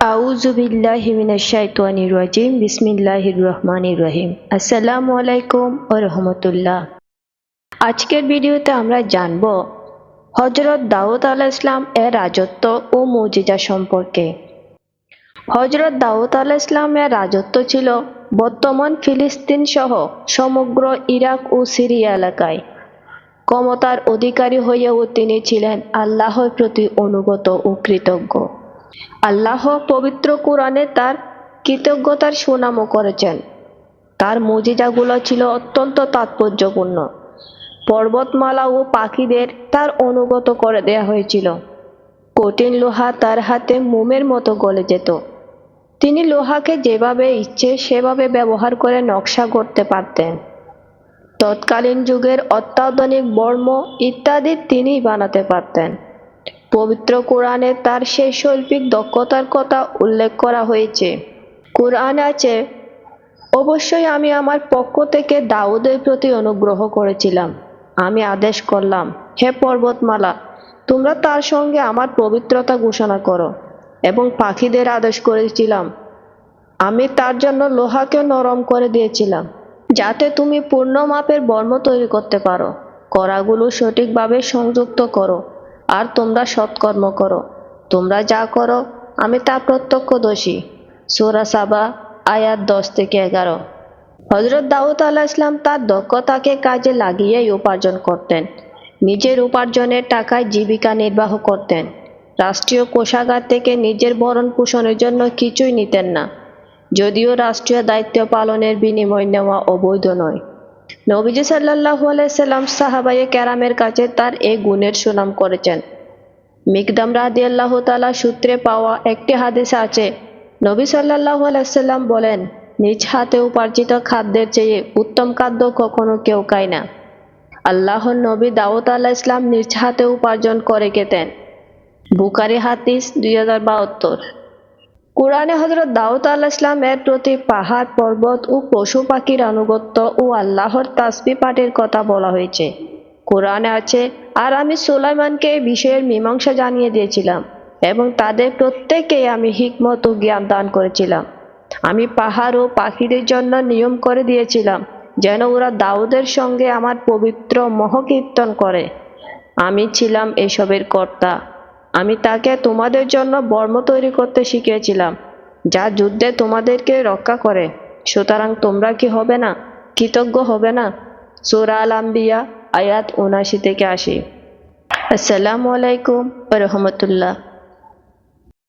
আউযু বিল্লাহি মিনাশ শাইতানির রাজিম, বিসমিল্লাহির রহমানির রহিম। আসসালামু আলাইকুম ওয়া রাহমাতুল্লাহ। আজকের ভিডিওতে আমরা জানব হযরত দাউদ আলাইহিস সালাম এর রাজত্ব ও মুজিজা সম্পর্কে। হযরত দাউদ আলাইহিস সালামের রাজত্ব ছিল বর্তমান ফিলিস্তিন সহ সমগ্র ইরাক ও সিরিয়া এলাকায়। ক্ষমতার অধিকারী হয়েও তিনি ছিলেন আল্লাহর প্রতি অনুগত ও কৃতজ্ঞ। আল্লাহ পবিত্র কোরআনে তার কৃতজ্ঞতার সুনামও করেছেন। তার মুজিজাগুলো ছিল অত্যন্ত তাৎপর্যপূর্ণ। পর্বতমালা ও পাখিদের তার অনুগত করে দেয়া হয়েছিল। কঠিন লোহা তার হাতে মোমের মতো গলে যেত। তিনি লোহাকে যেভাবে ইচ্ছে সেভাবে ব্যবহার করে নকশা করতে পারতেন। তৎকালীন যুগের অত্যাধুনিক বর্ম ইত্যাদি তিনিই বানাতে পারতেন। পবিত্র কোরআনে তার সেই শৈল্পিক দক্ষতার কথা উল্লেখ করা হয়েছে। কোরআন আছে, অবশ্যই আমি আমার পক্ষ থেকে দাউদের প্রতি অনুগ্রহ করেছিলাম। আমি আদেশ করলাম, হে পর্বতমালা, তোমরা তার সঙ্গে আমার পবিত্রতা ঘোষণা করো এবং পাখিদের আদেশ করেছিলাম। আমি তার জন্য লোহাকে নরম করে দিয়েছিলাম, যাতে তুমি পূর্ণ মাপের বর্ম তৈরি করতে পারো। কড়াগুলো সঠিকভাবে সংযুক্ত করো আর তোমরা সৎকর্ম করো। তোমরা যা করো, আমি তা প্রত্যক্ষদর্শী। সোরা সাবা, আয়াত দশ থেকে এগারো। হজরত দাউদ আলাহ ইসলাম তার দক্ষতাকে কাজে লাগিয়েই উপার্জন করতেন। নিজের উপার্জনের টাকায় জীবিকা নির্বাহ করতেন। রাষ্ট্রীয় কোষাগার থেকে নিজের ভরণ পোষণের জন্য কিছুই নিতেন না। যদিও রাষ্ট্রীয় দায়িত্ব পালনের বিনিময় নেওয়া অবৈধ নয়। নবীজি সাল্লাহ আলাইসাল্লাম সাহাবায়ে ক্যারামের কাছে তার এই গুণের সুনাম করেছেন। মিকদাম রাদি আল্লাহ তালা সূত্রে পাওয়া একটি হাদিস আছে, নবী সাল্লাহ আলাইসাল্লাম বলেন, নিজ হাতে উপার্জিত খাদ্যের চেয়ে উত্তম খাদ্য কখনো কেউ খায় না। আল্লাহর নবী দাউদ আল্লাহ ইসলাম নিজ হাতে উপার্জন করে খেতেন। বুকারি হাদিস দুই হাজার বাহাত্তর। কোরআনে হজরত দাউদ আল্লাহ ইসলামের প্রতি পাহাড়, পর্বত ও পশু পাখির আনুগত্য ও আল্লাহর তাসবি পাঠের কথা বলা হয়েছে। কোরআনে আছে, আর আমি সুলাইমানকে বিষয়ের মীমাংসা জানিয়ে দিয়েছিলাম এবং তাদের প্রত্যেকেই আমি হিকমত ও জ্ঞান দান করেছিলাম। আমি পাহাড় ও পাখিদের জন্য নিয়ম করে দিয়েছিলাম যেন ওরা দাউদের সঙ্গে আমার পবিত্র মহকীর্তন করে। আমি ছিলাম এসবের কর্তা। আমি তাকে তোমাদের জন্য বর্ম তৈরি করতে শিখিয়েছিলাম, যা যুদ্ধে তোমাদেরকে রক্ষা করে। সুতরাং তোমরা কি হবে না? কৃতজ্ঞ হবে না? সুরা আল আম্বিয়া, আয়াত উনাশি থেকে আসি আসসালামু আলাইকুম রহমতুল্লাহ।